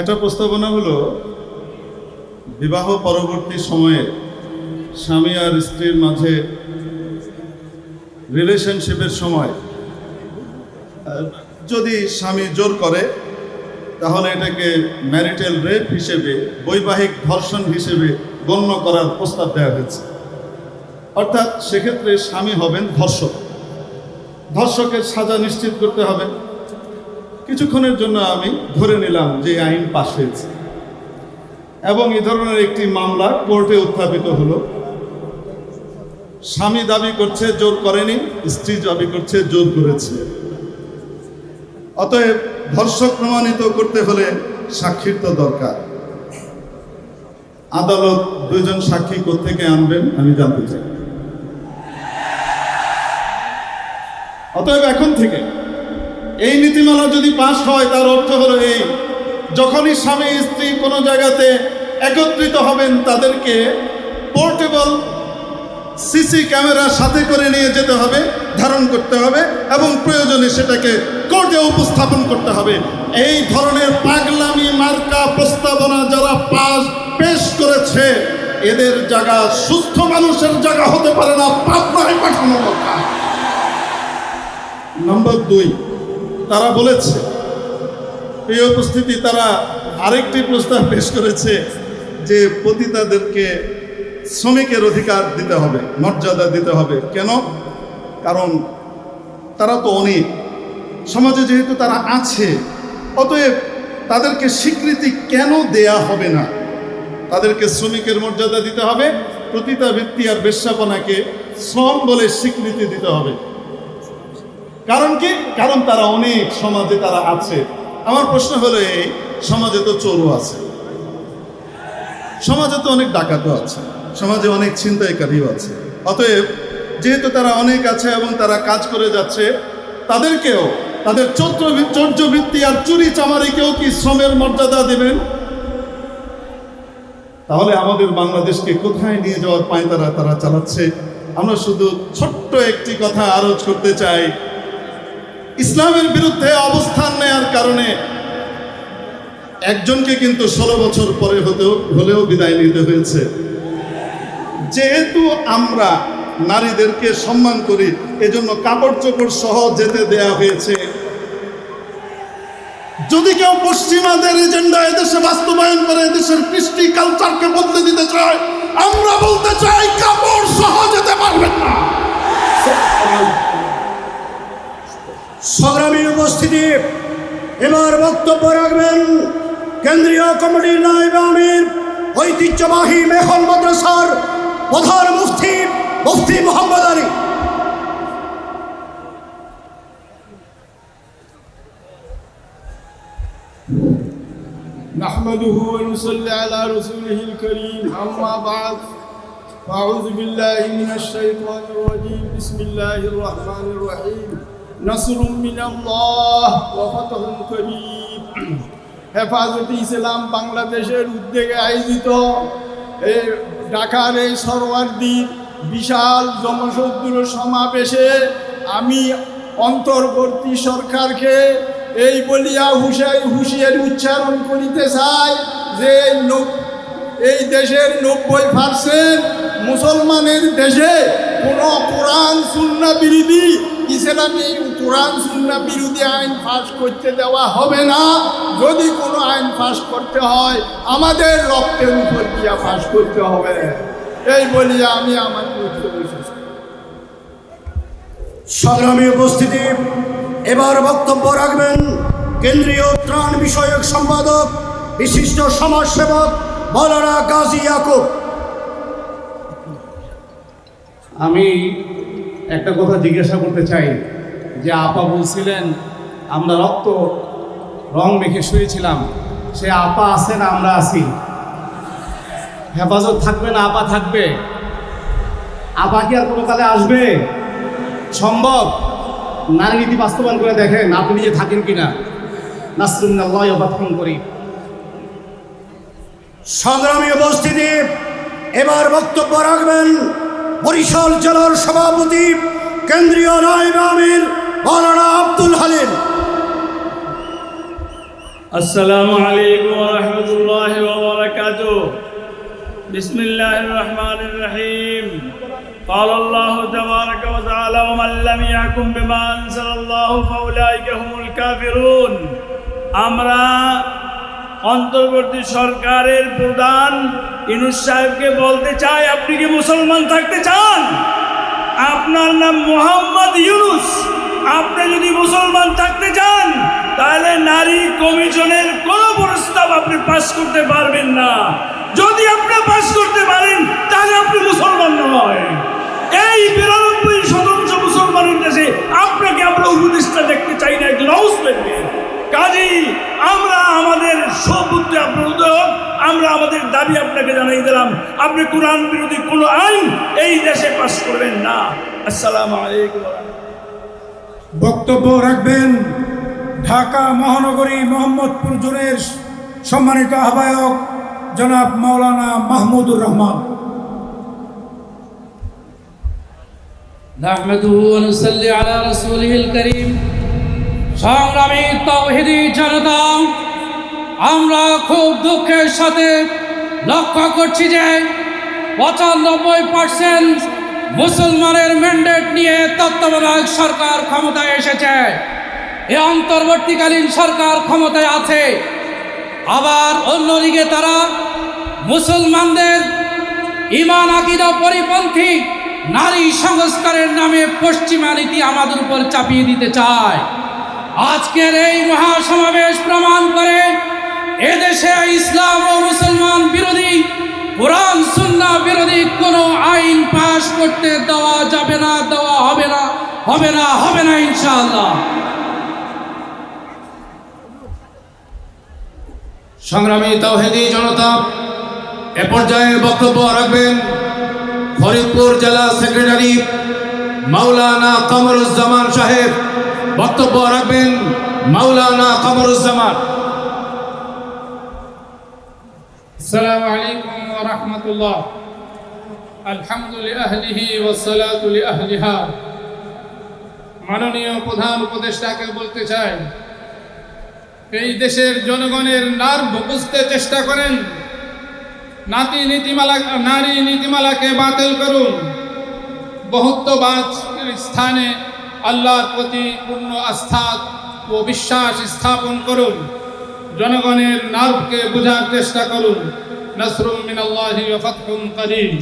একটা প্রস্তাবনা হলো, বিবাহ পরবর্তী সময়ে স্বামী আর স্ত্রীর মাঝে রিলেশনশিপের সময় যদি স্বামী জোর করে, তাহলে এটাকে ম্যারিটাল রেপ হিসেবে, বৈবাহিক ধর্ষণ হিসেবে গণ্য করার প্রস্তাব দেওয়া হয়েছে। অর্থাৎ সেক্ষেত্রে স্বামী হবেন ধর্ষক। ধর্ষকের সাজা নিশ্চিত করতে হবে। কিছুক্ষণের জন্য আমি ধরে নিলাম যে আইন পাশ হয়েছে। এবং এ ধরনের একটি মামলা কোর্টে উত্থাপিত হলো। স্বামী দাবি করছে, জোর করেনি, স্ত্রী দাবি করছে, জোর করেছে। অতএব ধর্ষক প্রমাণিত করতে হলে সাক্ষীর তো দরকার। আদালত দুইজন সাক্ষী কোথেকে আনবেন, আমি জানতে চাই। অতএব এখন থেকে এই নীতিমালা যদি পাশ হয়, তার অর্থ হলো এই, যখনই স্বামী স্ত্রী কোনো জায়গাতে একত্রিত হবেন, তাদেরকে পোর্টেবল সিসি ক্যামেরা সাথে করে নিয়ে যেতে হবে, ধারণ করতে হবে এবং প্রয়োজনে সেটাকে কোর্টে উপস্থাপন করতে হবে। এই ধরনের পাগলামি, মার্কা প্রস্তাবনা যারা পাশ, পেশ করেছে, এদের জায়গা সুস্থ মানুষের জায়গা হতে পারে না পাবনায় পাঠানো দরকার। নম্বর দুই তারা বলেছে, এই উপস্থিতি তারা আরেকটি প্রস্তাব পেশ করেছে যে পতিতাদেরকে শ্রমিকের অধিকার দিতে হবে, মর্যাদা দিতে হবে। কেন? কারণ তারা তো অনেক। সমাজে যেহেতু তারা আছে, অতএব তাদেরকে স্বীকৃতি কেন দেয়া হবে না? তাদেরকে শ্রমিকের মর্যাদা দিতে হবে প্রতিতা ব্যক্তি আর বেশ্যাপনাকে শ্রম বলে স্বীকৃতি দিতে হবে। কারণ কি? কারণ তারা অনেক সমাজে তারা আছে। আমার প্রশ্ন হলো এই, সমাজে তো চোরও আছে। সমাজে তো অনেক ডাকাতও আছে। সমাজে অনেক ছিনতাইকারীও আছে। অতএব যেহেতু তারা অনেক আছে এবং তারা কাজ করে যাচ্ছে, তাদেরকেও, তাদের চৌদ্র চৌর্যবৃত্তি আর চুরি চামারিকেও কি শ্রমের মর্যাদা দেবেন? তাহলে আমাদের বাংলাদেশকে কোথায় নিয়ে যাওয়ার পায় তারা তারা চালাচ্ছে? আমরা শুধু ছোট্ট একটি কথা আরোজ করতে চাই ইসলামের বিরুদ্ধে অবস্থান নেয়ার কারণে একজনকে কিন্তু ষোলো বছর পরে হতেও, হলেও বিদায় নিতে হয়েছে। যেহেতু আমরা নারীদেরকে সম্মান করি, এজন্য কাপড় চোপড় সহ যেতে দেয়া হয়েছে। যদি কেউ পশ্চিমাদের এজেন্ডা এদেশে বাস্তবায়ন করে, এদেশের কৃষ্টি কালচারকে বদলে দিতে চায়, আমরা বলতে চাই কাপড় সহ যেতে পারবেন না। সংগ্রামী উপস্থিতি এবার বক্তব্য রাখবেন কেন্দ্রীয় কমিটির নায়েব আমির ঐতিহ্যবাহী মেহল মাদ্রাসার প্রধান মুফতি মুফতি মোহাম্মদ আলী نحمده ونصلي على رسوله الكريم أما بعد فأعوذ بالله من الشيطان الرجيم بسم الله الرحمن الرحيم نصر من الله وفتح قريب হেফাজত ইসলাম বাংলাদেশের উদ্যোগে আয়োজিত এই ঢাকার এই সরওয়ার্দির বিশাল জনসদ্দুর সমাবেশে আমি অন্তর্বর্তী সরকারকে এই বলিয়া হুশাই হুঁশিয়ারি উচ্চারণ করিতে চাই যে এই নব- এই দেশের নব্বই পার্সেন্ট মুসলমানের দেশে কোনো কোরআন সুন্না বিরোধী ইসলামী কোরআন সুন্না বিরোধী আইন পাশ করতে দেওয়া হবে না। যদি কোনো আইন পাশ করতে হয় আমাদের রক্তের উপর দিয়া পাশ করতে হবে। এই বলিয়া আমি আমার সংগ্রামী উপস্থিতি এবার বক্তব্য রাখবেন কেন্দ্রীয় ত্রাণ বিষয়ক সম্পাদক বিশিষ্ট সমাজসেবক মৌলানা গাজী ইয়াকুব। আমি একটা কথা জিজ্ঞাসা করতে চাই যে আপা বলছিলেন, আমরা রক্ত, রং মেখে শুয়েছিলাম। সে আপা আছে না আমরা আছি? হেফাজত থাকবে না আপা থাকবে? আপা কি আর কোনো কালে আসবে? সম্ভব? নারী নীতি বাস্তবায়ন করে দেখেন, আপনি নিজে থাকেন কিনা? নাসরুল্লাহ করি সংগ্রামী উপস্থিতি, এবার বক্তব্য রাখবেন বরিশাল জেলার সভাপতি কেন্দ্রীয় নায়েব আমির মৌলানা আব্দুল হালিম السلام عليكم ورحمة الله وبركاته بسم الله الرحمن الرحيم قال الله تبارك وتعالى ومن لم يحكم بما أنزل الله فأولئك هم الكافرون আমরা অন্তর্বর্তী সরকারের প্রধান ইনুস সাহেবকে বলতে চাই, আপনি কি মুসলমান থাকতে চান? আপনার নাম মোহাম্মদ ইউনুস। আপনি যদি মুসলমান থাকতে চান, তাহলে নারী কমিশনের কোনো প্রস্তাব আপনি পাস করতে পারবেন না। যদি আপনি পাস করতে পারেন, তাহলে আপনি মুসলমান নয়। এই বিরানব্বই শতাংশ মুসলমানের দেশে আপনাকে আমরা উপদেষ্টা দেখতে চাই না, একজন হাউস কাজী আমরা আমাদের সবুদ্ধে আপনার উদয় হোক, আমরা আমাদের দাবি আপনাকে জানাই দিলাম আপনি কোরআন বিরোধী কোনো আইন এই দেশে পাশ করবেন না আসসালামু আলাইকুম ওয়া রাহমাতুল্লাহ। বক্তব্য রাখবেন ঢাকা মহানগরী মোহাম্মদপুর জোনের সম্মানিত আহ্বায়ক জনাব মাওলানা মাহমুদুর রহমান نحمده ونصلي على رسوله الكريم সংগ্রামী তৌহিদি জনতা আমরা খুব দুঃখের সাথে লক্ষ্য করছি যে পঁচানব্বই পার্সেন্ট মুসলমানের ম্যান্ডেট নিয়ে তত্ত্বাবধায়ক সরকার ক্ষমতায় এসেছে। এ অন্তর্বর্তীকালীন সরকার ক্ষমতায় আছে। আবার অন্যদিকে তারা মুসলমানদের ইমান আকিদা পরিপন্থী নারী সংস্কারের নামে পশ্চিমা নীতি আমাদের উপর চাপিয়ে দিতে চায়। আজকের এই মহাসমাবেশ প্রমাণ করে এদেশে ইসলাম ও মুসলমান বিরোধী, কোরআন, সুন্না বিরোধী কোনো আইন পাশ করতে দেওয়া যাবে না, দেওয়া হবে না হবে না হবে না ইনশাআল্লাহ। সংগ্রামী তাওহেদি জনতা, এ পর্যায়ে বক্তব্য রাখবেন ফরিদপুর জেলা সেক্রেটারি মাওলানা কামরুজ্জামান সাহেব। বক্তব্য রাখবেন মাওলানা কামরুজ্জামান। السلام عليكم ورحمة الله الحمد لأهله والصلاة لأهلها মাননীয় প্রধান উপদেষ্টাকে বলতে চাই এই দেশের জনগণের নার্ভ বুঝতে চেষ্টা করেন নাতি নীতিমালা নারী নীতিমালাকে বাতিল করুন বহুত্ববাদ স্থানে আল্লাহর প্রতি পূর্ণ আস্থা ও বিশ্বাস স্থাপন করুন জনগণের নার্ভকে বোঝার চেষ্টা করুন। নসরুম মিনাল্লাহি ওয়া ফাতহুম করিম।